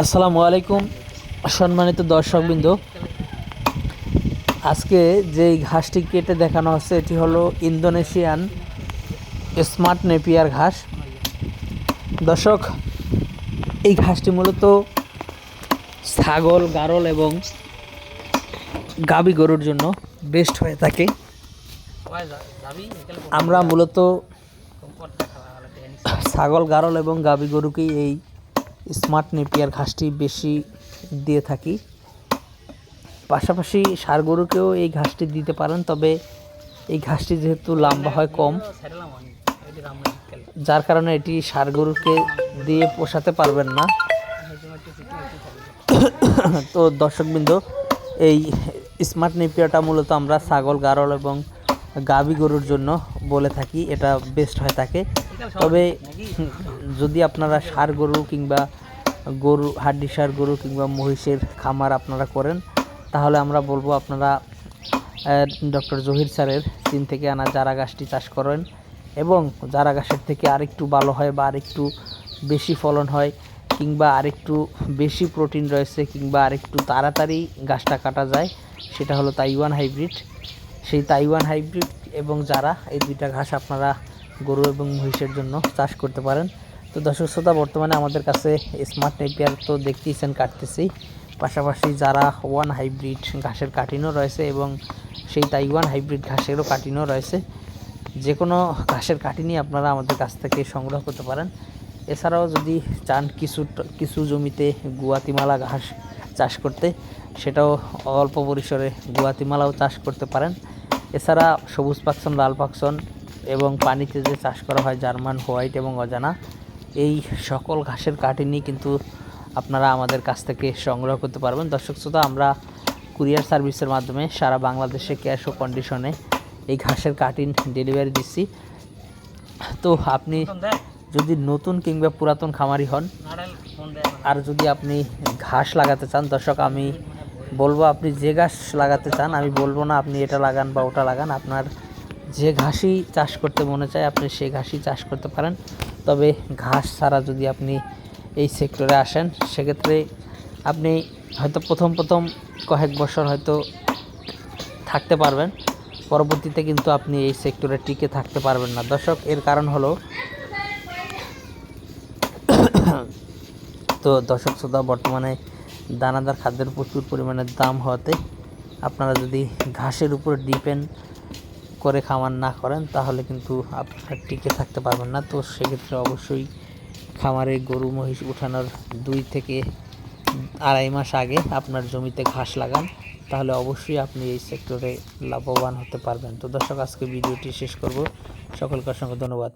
আসসালামু আলাইকুম, সম্মানিত দর্শকবৃন্দ। আজকে যে ঘাসটি কেটে দেখানো হচ্ছে, এটি হলো ইন্দোনেশিয়ান স্মার্ট নেপিয়ার ঘাস। দর্শক, এই ঘাসটি মূলত ছাগল, গারল এবং গাবি গরুর জন্য বেস্ট হয়ে থাকে। আমরা মূলত ছাগল, গারল এবং গাবি গরুকেই এই স্মার্ট নেপিয়ার ঘাসটি বেশি দিয়ে থাকি। পাশাপাশি সার গরুকেও এই ঘাসটি দিতে পারেন, তবে এই ঘাসটি যেহেতু লম্বা হয় কম, যার কারণে এটি সার গরুকে দিয়ে পোষাতে পারবেন না। তো দর্শকবৃন্দ, এই স্মার্ট নেপিয়ারটা মূলত আমরা ছাগল, গারল এবং গাবি গরুর জন্য বলে থাকি, এটা বেস্ট হয়ে থাকে তবে যদি আপনারা সার গরু কিংবা গরু, হাড্ডি সার গরু কিংবা মহিষের খামার আপনারা করেন, তাহলে আমরা বলব আপনারা ডক্টর জহির স্যারের চীন থেকে আনা চারা গাছটি চাষ করেন এবং চারা গাছের থেকে আরেকটু ভালো হয় বা আরেকটু বেশি ফলন হয় কিংবা আরেকটু বেশি প্রোটিন রয়েছে কিংবা আরেকটু তাড়াতাড়ি গাছটা কাটা যায়, সেটা হলো তাইওয়ান হাইব্রিড। সেই তাইওয়ান হাইব্রিড এবং যারা এই দুইটা ঘাস আপনারা গরু এবং মহিষের জন্য চাষ করতে পারেন। তো দর্শক শ্রোতা, বর্তমানে আমাদের কাছে স্মার্ট নেপিয়ার তো দেখতেইছেন কাটতেছি পাশাপাশি যারা ওয়ান হাইব্রিড ঘাসের কাটিনও রয়েছে এবং সেই তাইওয়ান হাইব্রিড ঘাসেরও কাটিনও রয়েছে যে কোনো ঘাসের কাটিনি আপনারা আমাদের কাছ থেকে সংগ্রহ করতে পারেন। এছাড়াও যদি চান কিছু কিছু জমিতে গুয়াতিমালা ঘাস চাষ করতে, সেটাও অল্প পরিসরে গুয়াতিমালাও চাষ করতে পারেন। এছাড়া সবুজ পাকসন, লাল পাকসন এবং পানিতে যে চাষ করা হয় জার্মান হোয়াইট এবং অজানা এই সকল ঘাসের কাটিনি কিন্তু আপনারা আমাদের কাছ থেকে সংগ্রহ করতে পারবেন। দর্শক শ্রোতা আমরা কুরিয়ার সার্ভিসের মাধ্যমে সারা বাংলাদেশে ক্যাশ ও কন্ডিশনে এই ঘাসের কাটিন ডেলিভারি দিচ্ছি। তো আপনি যদি নতুন কিংবা পুরাতন খামারি হন আর যদি আপনি ঘাস লাগাতে চান দর্শক আমি বলব আপনি যে ঘাস লাগাতে চান আমি বলব না আপনি এটা লাগান বা ওটা লাগান। আপনার যে ঘাসই চাষ করতে মনে চায়, আপনি সেই ঘাসই চাষ করতে পারেন। তবে ঘাস ছাড়া যদি আপনি এই সেক্টরে আসেন, সেক্ষেত্রে আপনি হয়তো প্রথম প্রথম কয়েক বছর হয়তো থাকতে পারবেন। পরবর্তীতে কিন্তু আপনি এই সেক্টরে টিকে থাকতে পারবেন না। দর্শক, এর কারণ হলো তো দর্শক শ্রোতা, বর্তমানে দানাদার খাদ্যের প্রচুর পরিমাণে দাম হওয়াতে আপনারা যদি ঘাসের উপর ডিপেন্ড করে খামার না করেন, তাহলে কিন্তু আপনারা টিকে থাকতে পারবেন না। তো সেক্ষেত্রে অবশ্যই খামারে গরু, মহিষ উঠানোর দুই থেকে আড়াই মাস আগে আপনার জমিতে ঘাস লাগান, তাহলে অবশ্যই আপনি এই সেক্টরে লাভবান হতে পারবেন। তো দর্শক, আজকে ভিডিওটি শেষ করব। সকলকে অসংখ্য ধন্যবাদ।